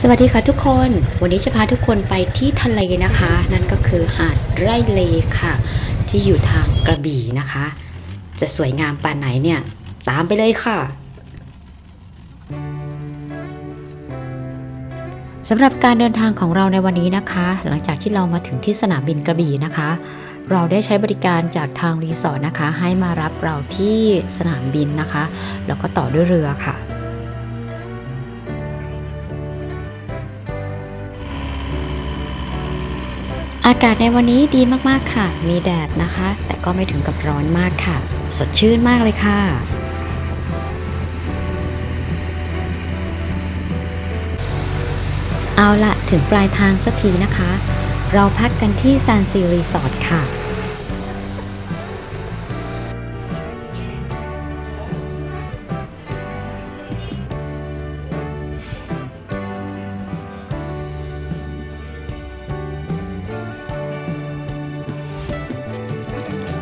สวัสดีค่ะทุกคน วันนี้จะพาทุกคนไปที่ทะเลนะคะ นั่นก็คือหาดไร่เลค่ะ ที่อยู่ทางกระบี่นะคะ จะสวยงามปานไหนเนี่ย ตามไปเลยค่ะสำหรับการเดินทางของเราในวันนี้นะคะ หลังจากที่เรามาถึงที่สนามบินกระบี่นะคะ เราได้ใช้บริการจากทางรีสอร์ทนะคะ ให้มารับเราที่สนามบินนะคะ แล้วก็ต่อด้วยเรือค่ะ อากาศในวันนี้ดีมากๆค่ะ มีแดดนะคะ แต่ก็ไม่ถึงกับร้อนมากค่ะ สดชื่นมากเลยค่ะ เอาละถึงปลายทางสักทีนะคะ เราพักกันที่ซานซีรีสอร์ทค่ะ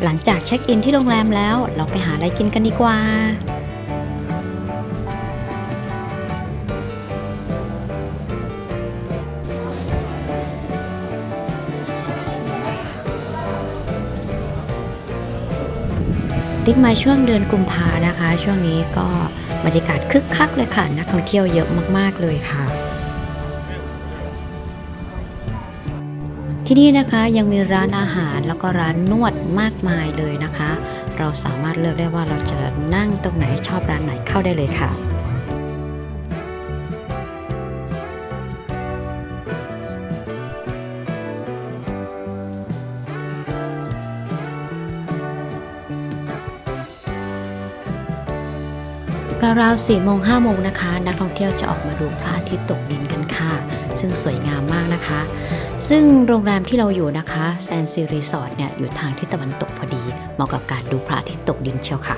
หลังจากเช็คอินที่โรงแรมแล้ว เราไปหาอะไรกินกันดีกว่า ติ๊กมาช่วงเดือนกุมภานะคะ ช่วงนี้ก็บรรยากาศคึกคักเลยค่ะ นักท่องเที่ยวเยอะมาก ๆ เลยค่ะ ที่นี่นะคะยังมีร้านอาหารแล้วก็ร้านนวดมากมายเลยนะคะ เราสามารถเลือกได้ว่าเราจะนั่งตรงไหนชอบร้านไหนเข้าได้เลยค่ะ ราวๆ4โมง5โมงนะคะ นักท่องเที่ยวจะออกมาดูพระอาทิตย์ตกดินกันค่ะ ซึ่งสวยงามมากนะคะ ซึ่งโรงแรมที่เราอยู่นะคะแซนซีรีสอร์ทเนี่ยอยู่ทางทิศตะวันตกพอดี เหมาะกับการดูพระอาทิตย์ตกดินเชียวค่ะ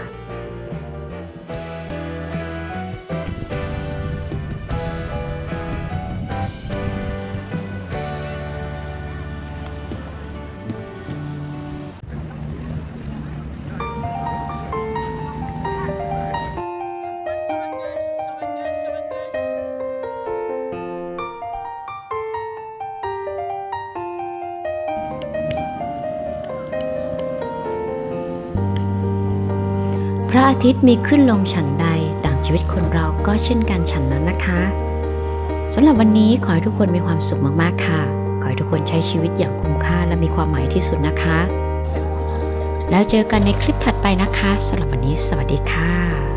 พระอาทิตย์มีขึ้นลงฉันใด ดังชีวิตคนเราก็เช่นกันฉันนั้นนะคะสำหรับวันนี้ขอให้ทุกคนมีความสุขมากๆค่ะ ขอให้ทุกคนใช้ชีวิตอย่างคุ้มค่าและมีความหมายที่สุดนะคะ แล้วเจอกันในคลิปถัดไปนะคะสำหรับวันนี้ สวัสดีค่ะ